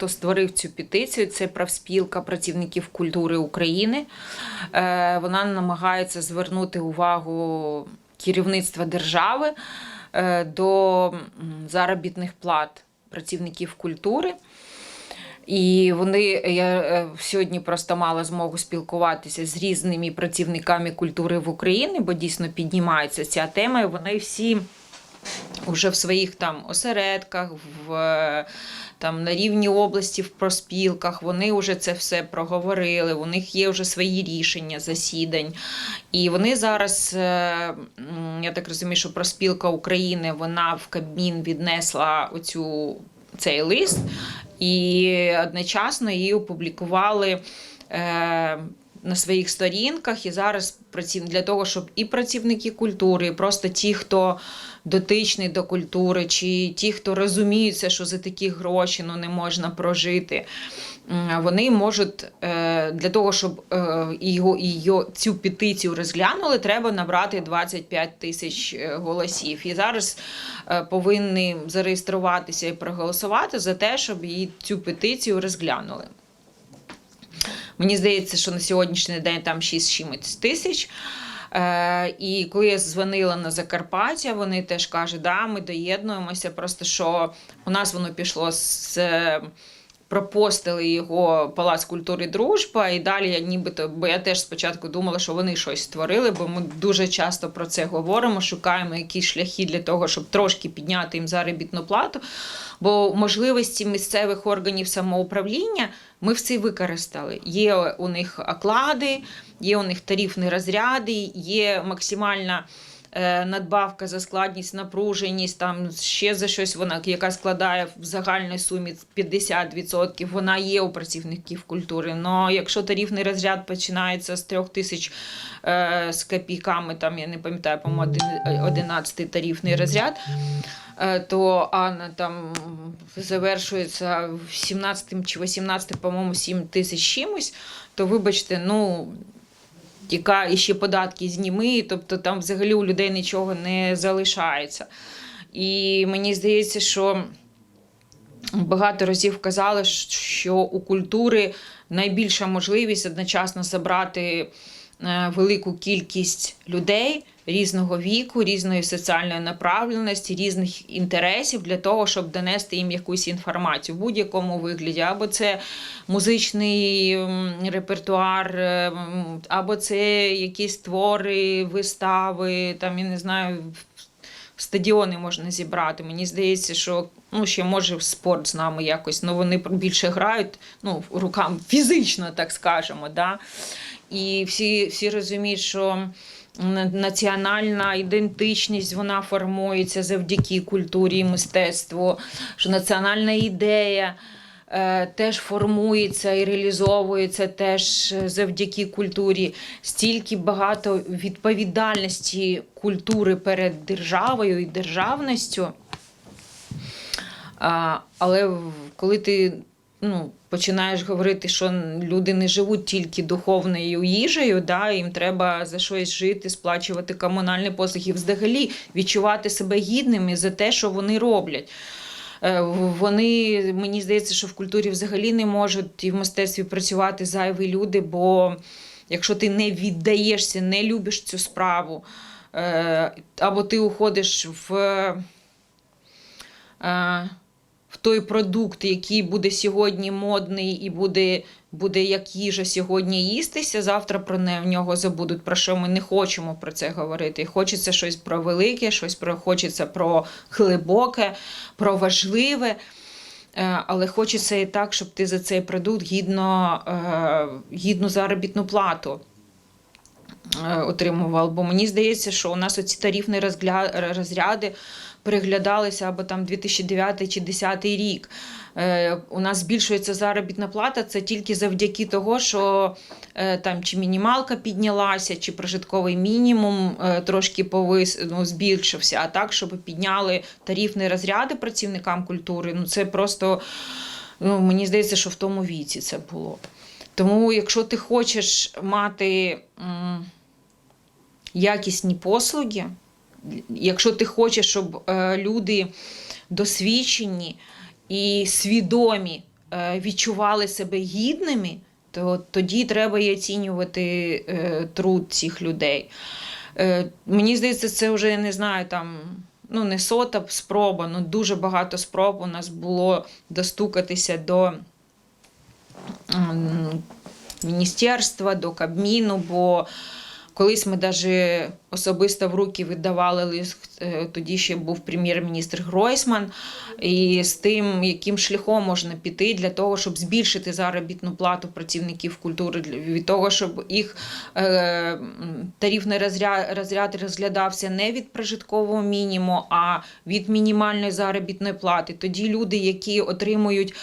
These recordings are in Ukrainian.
хто створив цю петицію, це профспілка працівників культури України. Е, Вона намагається звернути увагу керівництва держави е, до заробітних плат працівників культури. І вони я е, сьогодні просто мала змогу спілкуватися з різними працівниками культури в Україні, бо дійсно піднімається ця тема. І вони всі вже в своїх там осередках, в, е, там, на рівні області, в проспілках, вони вже це все проговорили, у них є вже свої рішення засідань. І вони зараз, е, я так розумію, що проспілка України вона в Кабмін віднесла оцю, цей лист, і одночасно її опублікували. На своїх сторінках і зараз для того, щоб і працівники культури, і просто ті, хто дотичний до культури, чи ті, хто розуміються, що за такі гроші ну, не можна прожити, вони можуть е, для того, щоб е, його, його, цю петицію розглянули, треба набрати 25 тисяч е, голосів. І зараз повинні зареєструватися і проголосувати за те, щоб її цю петицію розглянули. Мені здається, що на сьогоднішній день там 6 чимось тисяч. Е, і коли я дзвонила на Закарпаття, вони теж кажуть, да, ми доєднуємося. Просто що у нас воно пішло з. Пропостили його Палац культури Дружба, і далі я нібито, бо я теж спочатку думала, що вони щось створили, бо ми дуже часто про це говоримо, шукаємо якісь шляхи для того, щоб трошки підняти їм заробітну плату. Бо можливості місцевих органів самоуправління ми всі використали. Є у них оклади, є у них тарифні розряди, є максимальна. Е, Надбавка за складність, напруженість, там ще за щось вона, яка складає в загальній сумі 50%, вона є у працівників культури. Но якщо тарифний розряд починається з трьох тисяч е, з копійками, там я не пам'ятаю, по-моєму, один- 11 тарифний розряд, е, то а на там завершується в 17 чи 18, по-моєму, 7 тисяч чимось, то вибачте, ну. Яка ще податки зніми, тобто там взагалі у людей нічого не залишається. І мені здається, що багато разів казали, що у культури найбільша можливість одночасно забрати велику кількість людей різного віку, різної соціальної направленості, різних інтересів для того, щоб донести їм якусь інформацію в будь-якому вигляді. Або це музичний репертуар, е, або це якісь твори, вистави, там я не знаю. Стадіони можна зібрати. Мені здається, що ну ще може в спорт з нами якось, ну вони більше грають ну, рукам фізично, так скажемо. Да? І всі, всі розуміють, що національна ідентичність вона формується завдяки культурі і мистецтву, що національна ідея. е, Теж формується і реалізовується теж завдяки культурі. Стільки багато відповідальності культури перед державою і державністю. Але коли ти ну, починаєш говорити, що люди не живуть тільки духовною їжею, да, їм треба за щось жити, сплачувати комунальні послуги, взагалі відчувати себе гідними за те, що вони роблять. Е, Вони, мені здається, що в культурі взагалі не можуть і в мистецтві працювати зайві люди, бо якщо ти не віддаєшся, не любиш цю справу, е, або ти уходиш в е, в той продукт, який буде сьогодні модний і буде, буде як їжа сьогодні їстися, завтра про не, в нього забудуть, про що ми не хочемо про це говорити. Хочеться щось про велике, щось про хочеться про глибоке, про важливе. Е, Але хочеться і так, щоб ти за цей продукт гідно, е, гідну заробітну плату е, отримував. Бо мені здається, що у нас оці тарифні розряди переглядалися або там 2009 чи 2010 рік. Е, у нас збільшується заробітна плата це тільки завдяки того, що е, там чи мінімалка піднялася, чи прожитковий мінімум е, трошки повис, ну, збільшився. А так, щоб підняли тарифні розряди працівникам культури, ну це просто ну, мені здається, що в тому віці це було. Тому, якщо ти хочеш мати якісні послуги, якщо ти хочеш, щоб е, люди досвідчені і свідомі е, відчували себе гідними, то тоді треба і оцінювати е, труд цих людей. Мені здається, це вже я не знаю там. Ну, не сота спроба, ну дуже багато спроб у нас було достукатися до міністерства, до Кабміну, бо колись ми навіть особисто в руки віддавали лист, е, тоді ще був прем'єр-міністр Гройсман, і з тим, яким шляхом можна піти для того, щоб збільшити заробітну плату працівників культури, від того, щоб їх е, тарифний розряд, розряд розглядався не від прожиткового мінімуму, а від мінімальної заробітної плати. Тоді люди, які отримують,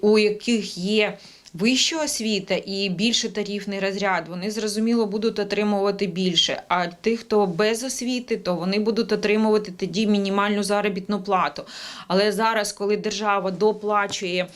у яких є Вища освіта і більше тарифний розряд, вони зрозуміло будуть отримувати більше. А ті, хто без освіти, то вони будуть отримувати тоді мінімальну заробітну плату. Але зараз, коли держава доплачує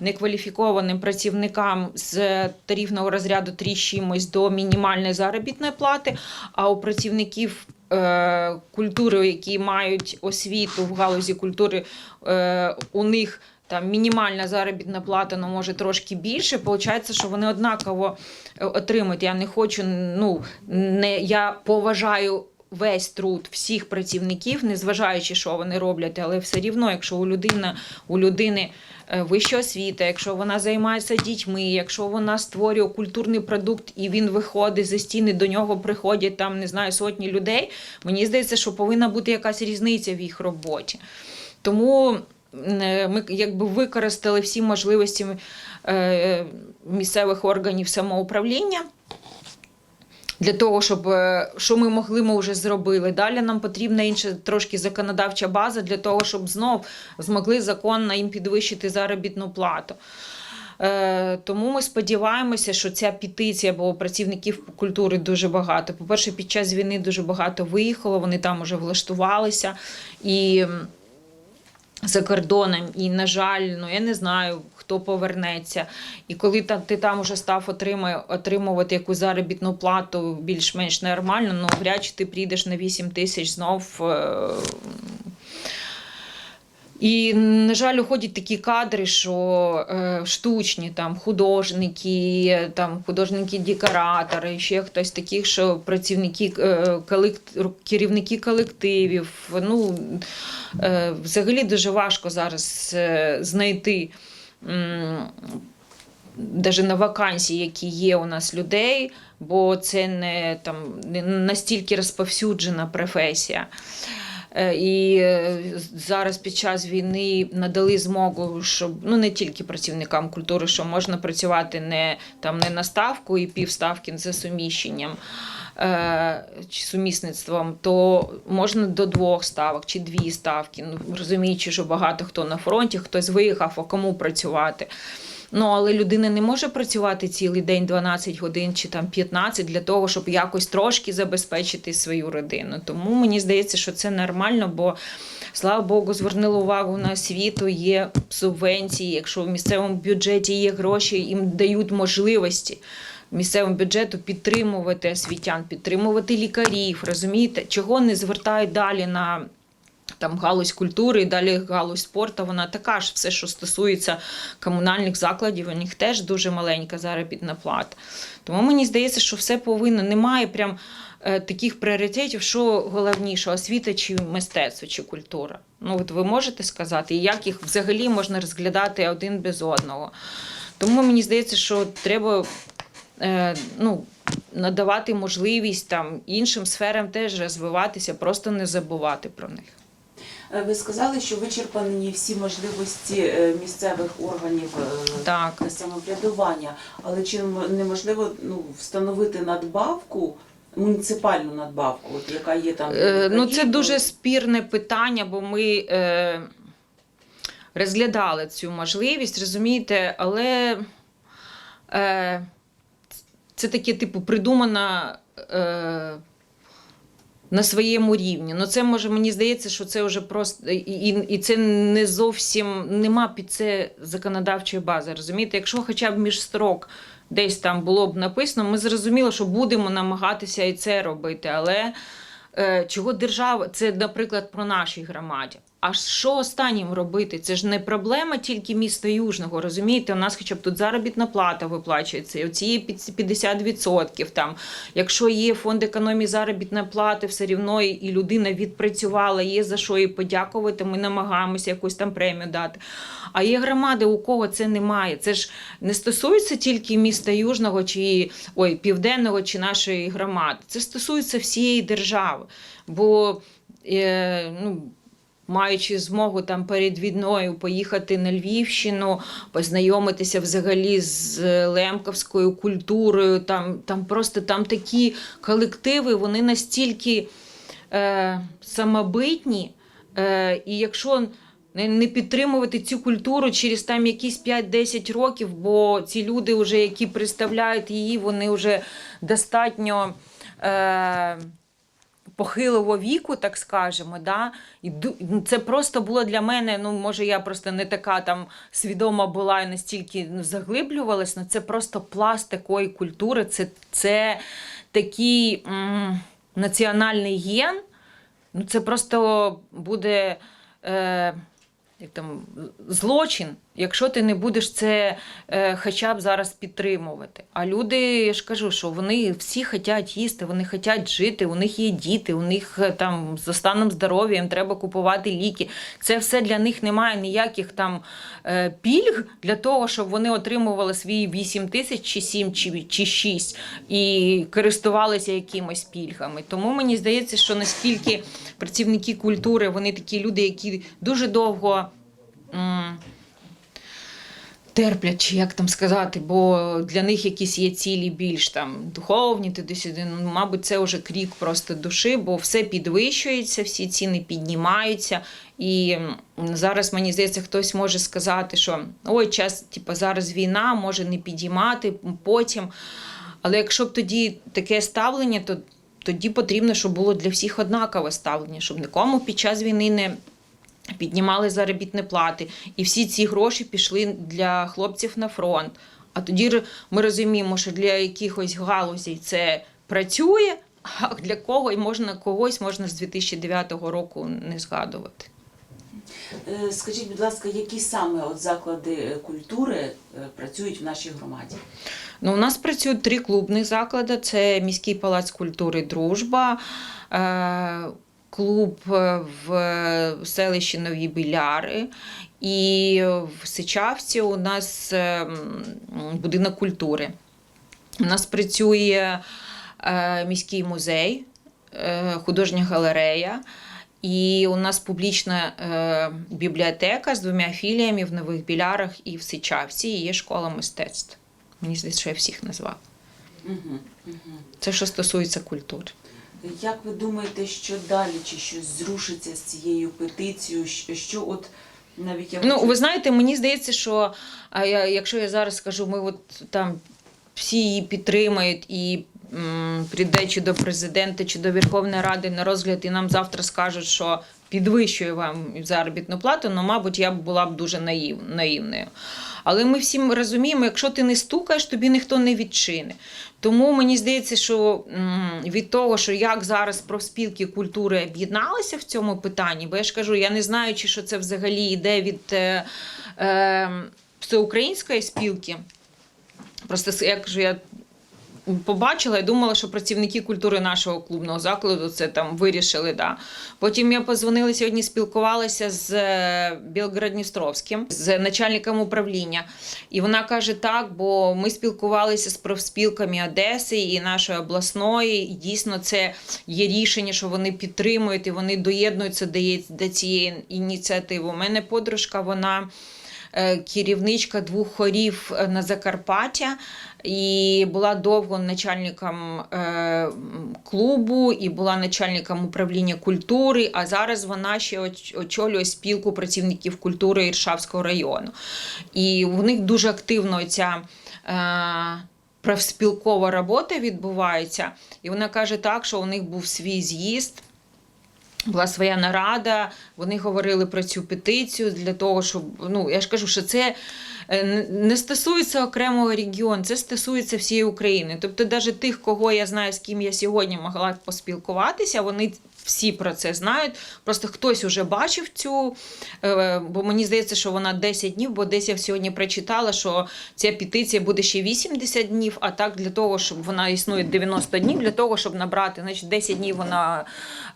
некваліфікованим працівникам з тарифного розряду 3 з чимось до мінімальної заробітної плати, а у працівників е, культури, які мають освіту в галузі культури, е, у них там мінімальна заробітна плата, ну може трошки більше. Получається, що вони однаково е, отримують. Я не хочу, ну не я поважаю. Весь труд всіх працівників, незважаючи, що вони роблять, але все рівно, якщо у людини, у людини е, вища освіта, якщо вона займається дітьми, якщо вона створює культурний продукт і він виходить за стіни, до нього приходять там, не знаю, сотні людей. Мені здається, що повинна бути якась різниця в їх роботі. Тому ми якби використали всі можливості е, місцевих органів самоуправління. Для того, щоб е, що ми могли, ми вже зробили. Далі нам потрібна інша трошки законодавча база для того, щоб знов змогли законно їм підвищити заробітну плату. Е, Тому ми сподіваємося, що ця петиція, бо працівників культури дуже багато. По-перше, під час війни дуже багато виїхало, вони там вже влаштувалися. І за кордоном, і, на жаль, ну я не знаю, хто повернеться. І коли та, ти там вже став отримає, отримувати якусь заробітну плату більш-менш нормально, ну вряд чи ти прийдеш на 8 тисяч знов. Е, І, на жаль, уходять такі кадри, що е, штучні там художники, там художники-декоратори, ще хтось таких, що працівники е, колект... керівники колективів. Ну, е, взагалі дуже важко зараз е, знайти. м, Даже на вакансії, які є у нас людей, бо це не там не настільки розповсюджена професія. Е, І е, зараз під час війни надали змогу, щоб ну не тільки працівникам культури, що можна працювати не там не на ставку і півставки за суміщенням е, чи сумісництвом, то можна до двох ставок чи дві ставки. Ну розуміючи, що багато хто на фронті, хтось виїхав, а кому працювати. Ну, але людина не може працювати цілий день 12 годин чи там 15 для того, щоб якось трошки забезпечити свою родину. Тому мені здається, що це нормально, бо слава Богу, звернули увагу на освіту, є субвенції. Якщо в місцевому бюджеті є гроші, їм дають можливості. Місцевому бюджету підтримувати освітян, підтримувати лікарів, розумієте, чого не звертають далі на там галузь культури і далі галузь спорту, вона така ж все, що стосується комунальних закладів, у них теж дуже маленька заробітна плата. Тому мені здається, що все повинно. Немає прям е, таких пріоритетів, що головніше, освіта чи мистецтво, чи культура. Ну от ви можете сказати, як їх взагалі можна розглядати один без одного. Тому мені здається, що треба е, ну, надавати можливість там іншим сферам теж розвиватися, просто не забувати про них. Е, Ви сказали, що вичерпані всі можливості е, місцевих органів е, Так. самоврядування, але чи неможливо ну, встановити надбавку, муніципальну надбавку, от, яка є там? Е, Ну, це дуже спірне питання, бо ми е, розглядали цю можливість, розумієте, але е, це таке, типу, придумано е, на своєму рівні. Ну, це може, мені здається, що це вже просто і, і, це не зовсім нема під це законодавчої бази. Розумієте, якщо хоча б між строк десь там було б написано, ми зрозуміли, що будемо намагатися і це робити. Але е, чого держава, це, наприклад, про нашій громаді. А що останнім робити? Це ж не проблема тільки міста Южного. Розумієте, у нас хоча б тут заробітна плата виплачується, і оці 50%. Там, якщо є фонд економії заробітної плати, все рівно і- людина відпрацювала, є за що їй подякувати. Ми намагаємося якусь там премію дати. А є громади, у кого це немає. Це ж не стосується тільки міста Южного чи ой, південного чи нашої громади. Це стосується всієї держави. Бо е, ну, маючи змогу там перед війною поїхати на Львівщину, познайомитися взагалі з лемковською культурою. Там, там просто там такі колективи, вони настільки е, самобитні. Е, і якщо не, підтримувати цю культуру через там якісь 5-10 років, бо ці люди, вже, які представляють її, вони вже достатньо. Е, похилого віку, так скажемо, да? і ну, це просто було для мене. Ну, може, я просто не така там свідома була і настільки ну, заглиблювалась, але це просто пласт такої культури, це, це такий м, національний ген. Ну, це просто буде е, як там, злочин, якщо ти не будеш це е, хоча б зараз підтримувати. А люди, я ж кажу, що вони всі хочуть їсти, вони хочуть жити, у них є діти, у них е, там за станом здоров'я їм треба купувати ліки. Це все для них немає ніяких там е, пільг для того, щоб вони отримували свої 8 тисяч чи 7 чи, чи 6 і користувалися якимось пільгами. Тому мені здається, що наскільки працівники культури, вони такі люди, які дуже довго. м, терплять, чи як там сказати, бо для них якісь є цілі більш там духовні, туди-сюди. Ну, мабуть, це вже крік просто душі, бо все підвищується, всі ціни піднімаються. І зараз мені здається, хтось може сказати, що ой, час, типу, зараз війна, може не підіймати потім. Але якщо б тоді таке ставлення, то тоді потрібно, щоб було для всіх однакове ставлення, щоб нікому під час війни не піднімали заробітні плати, і всі ці гроші пішли для хлопців на фронт. А тоді ми розуміємо, що для якихось галузей це працює, а для кого і можна когось можна з 2009 року не згадувати. Е, Скажіть, будь ласка, які саме от заклади е, культури е, працюють в нашій громаді? Ну, у нас працюють три клубних заклади: це міський палац культури Дружба, клуб е, в селищі Нові Біляри. І в Сичавці у нас е, будинок культури. У нас працює е, міський музей, е, художня галерея. І у нас публічна е, бібліотека з двома філіями в Нових Білярах і в Сичавці. І є школа мистецтв. Мені здається, що я всіх назвала. Угу, угу. Це що стосується культури. Як ви думаєте, що далі? Чи щось зрушиться з цією петицією? Що, от навіть я Ну, ви знаєте, мені здається, що а я, якщо я зараз скажу, ми от там всі її підтримають і м, прийде чи до президента, чи до Верховної Ради на розгляд, і нам завтра скажуть, що підвищує вам заробітну плату, ну, мабуть, я б була б дуже наїв, наївною. Але ми всі розуміємо, якщо ти не стукаєш, тобі ніхто не відчини. Тому мені здається, що від того, що як зараз профспілки культури об'єдналися в цьому питанні, бо я ж кажу, я не знаю, чи що це взагалі йде від е, е, всеукраїнської спілки. Просто с- я кажу, я побачила і думала, що працівники культури нашого клубного закладу це там вирішили. Да. Потім я позвонила сьогодні, спілкувалася з е, з начальником управління. І вона каже: так, бо ми спілкувалися з профспілками Одеси і нашої обласної. І дійсно це є рішення, що вони підтримують і вони доєднуються до цієї ініціативи. У мене подружка, вона керівничка двох хорів е, на Закарпаття. І була довго начальником е, клубу, і була начальником управління культури. А зараз вона ще очолює спілку працівників культури Іршавського району. І в них дуже активно ця е, профспілкова робота відбувається. І вона каже так, що у них був свій з'їзд. Була своя нарада, вони говорили про цю петицію для того, щоб ну я ж кажу, що це е, не стосується окремого регіону, це стосується всієї України. Тобто, навіть тих, кого я знаю, з ким я сьогодні могла поспілкуватися, вони всі про це знають. Просто хтось уже бачив цю, е, бо мені здається, що вона 10 днів, бо десь я сьогодні прочитала, що ця петиція буде ще 80 днів, а так для того, щоб вона існує 90 днів, для того, щоб набрати, значить 10 днів вона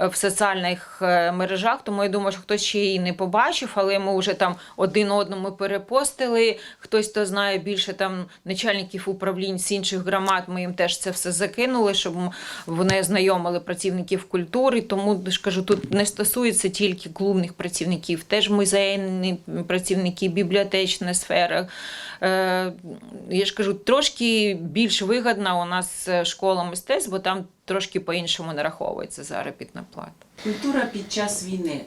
е, в соціальних е, мережах, тому я думаю, що хтось ще її не побачив, але ми вже там один одному перепостили. Хтось, хто знає більше там начальників управлінь з інших громад, ми їм теж це все закинули, щоб вони знайомили працівників культури. Тому ж кажу, тут не стосується тільки клубних працівників, теж музейні працівники, бібліотечна сфера. Е, я ж кажу, трошки більш вигадна у нас е, школа мистецтв, бо там трошки по-іншому нараховується заробітна плата. Культура під час війни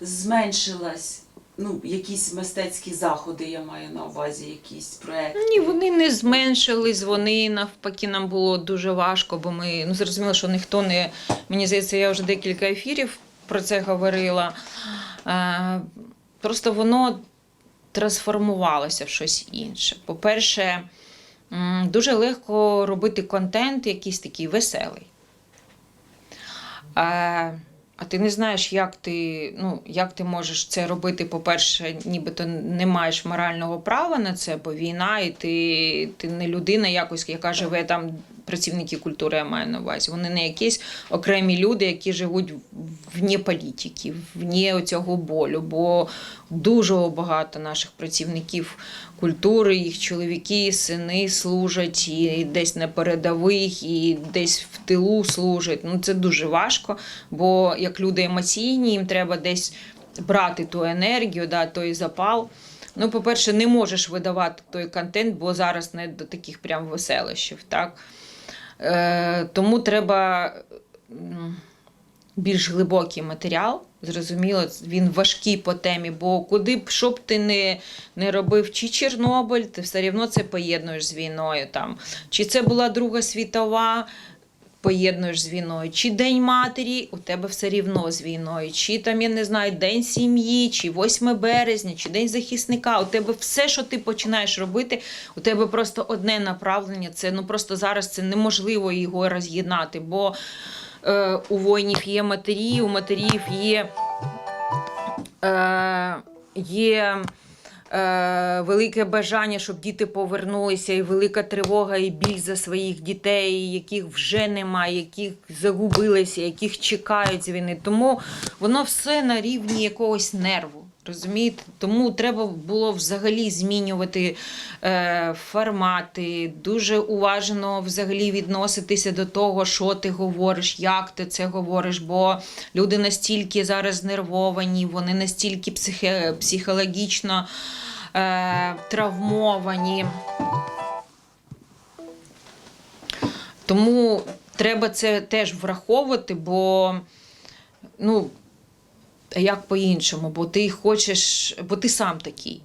зменшилась. Ну, якісь мистецькі заходи, я маю на увазі, якісь проекти. Ні, вони не зменшились, вони навпаки нам було дуже важко, бо ми ну зрозуміло, що ніхто не мені здається, я вже декілька ефірів про це говорила. Е, просто воно трансформувалося в щось інше. По-перше, дуже легко робити контент якийсь такий веселий. А ти не знаєш, як ти, ну, як ти можеш це робити. По-перше, нібито не маєш морального права на це, бо війна, і ти, ти не людина якось, яка живе там, працівники культури, я маю на увазі. Вони не якісь окремі люди, які живуть вні політики, вні цього болю. Бо дуже багато наших працівників культури, їх чоловіки, сини служать і десь на передових, і десь в тилу служать. Ну це дуже важко, бо як люди емоційні, їм треба десь брати ту енергію, да, той запал. Ну, по-перше, не можеш видавати той контент, бо зараз не до таких прям веселищів. Так? Е, тому треба більш глибокий матеріал. Зрозуміло, він важкий по темі, бо куди б що ти не, не робив, чи Чорнобиль, ти все одно це поєднуєш з війною. Там. Чи це була Друга світова, поєднуєш з війною, чи День матері, у тебе все рівно з війною, чи там, я не знаю, День сім'ї, чи 8 березня, чи День захисника. У тебе все, що ти починаєш робити, у тебе просто одне направлення. Це ну просто зараз це неможливо його роз'єднати, бо е, у воїнів є матері, у матерів є. Е, є велике бажання, щоб діти повернулися, і велика тривога, і біль за своїх дітей, яких вже немає, яких загубилися, яких чекають з війни. Тому воно все на рівні якогось нерву. Розумієте? Тому треба було взагалі змінювати е, формати, дуже уважно взагалі відноситися до того, що ти говориш, як ти це говориш, бо люди настільки зараз знервовані, вони настільки психе, психологічно е, травмовані. Тому треба це теж враховувати, бо ну, як по-іншому, бо ти хочеш, бо ти сам такий.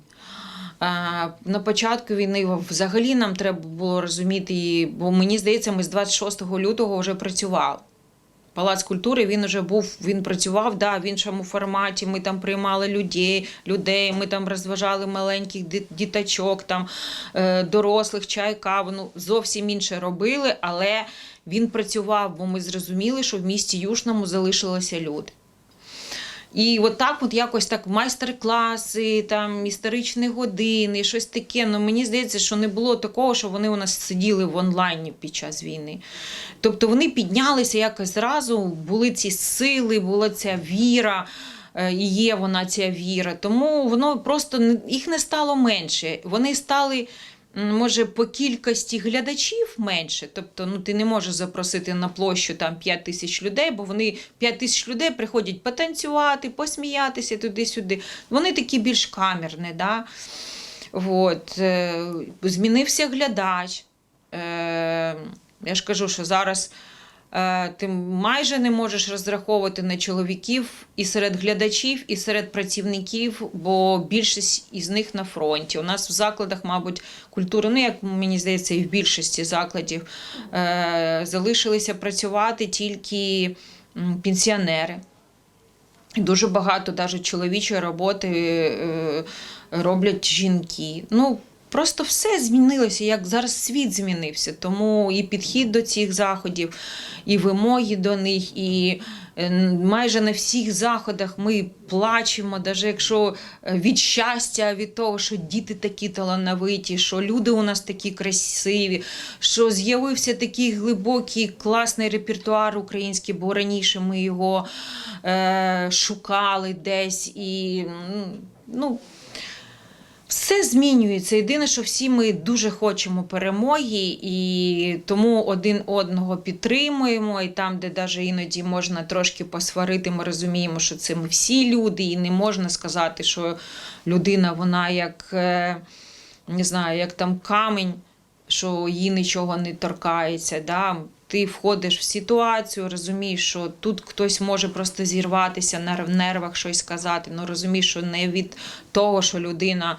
На початку війни взагалі нам треба було розуміти, бо мені здається, ми з 26 лютого вже працювали. Палац культури він вже був, він працював да, в іншому форматі. Ми там приймали людей, людей, ми там розважали маленьких діточок, там, е, дорослих, чай, каву. Ну, зовсім інше робили, але він працював, бо ми зрозуміли, що в місті Южному залишилися люди. І от так, от якось так майстер-класи, там історичні години, щось таке. Ну мені здається, що не було такого, що вони у нас сиділи в онлайні під час війни. Тобто вони піднялися якось зразу, були ці сили, була ця віра. е, І є вона ця віра. Тому воно просто їх не стало менше. Вони стали. Може, по кількості глядачів менше, тобто ну ти не можеш запросити на площу там 5 тисяч людей, бо вони 5 тисяч людей приходять потанцювати, посміятися туди-сюди. Вони такі більш камерні. Да? От. е, Змінився глядач. Е, Я ж кажу, що зараз ти майже не можеш розраховувати на чоловіків і серед глядачів, і серед працівників, бо більшість із них на фронті. У нас в закладах, мабуть, культури, ну як мені здається, і в більшості закладів е, залишилися працювати тільки пенсіонери. Дуже багато навіть чоловічої роботи е, роблять жінки. Ну, Просто все змінилося, як зараз світ змінився. Тому і підхід до цих заходів, і вимоги до них, і е, майже на всіх заходах ми плачемо, навіть якщо е, від щастя, від того, що діти такі талановиті, що люди у нас такі красиві, що з'явився такий глибокий класний репертуар український, бо раніше ми його е, шукали десь і ну. Все змінюється. Єдине, що всі ми дуже хочемо перемоги, і тому один одного підтримуємо. І там, де навіть іноді можна трошки посварити, ми розуміємо, що це ми всі люди, і не можна сказати, що людина вона як е, не знаю, як там камінь, що їй нічого не торкається. Да? Ти входиш в ситуацію, розумієш, що тут хтось може просто зірватися на нервах щось сказати. Ну розумієш, що не від того, що людина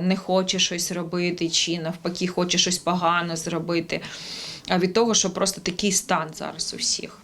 не хоче щось робити, чи навпаки хоче щось погано зробити, а від того, що просто такий стан зараз у всіх.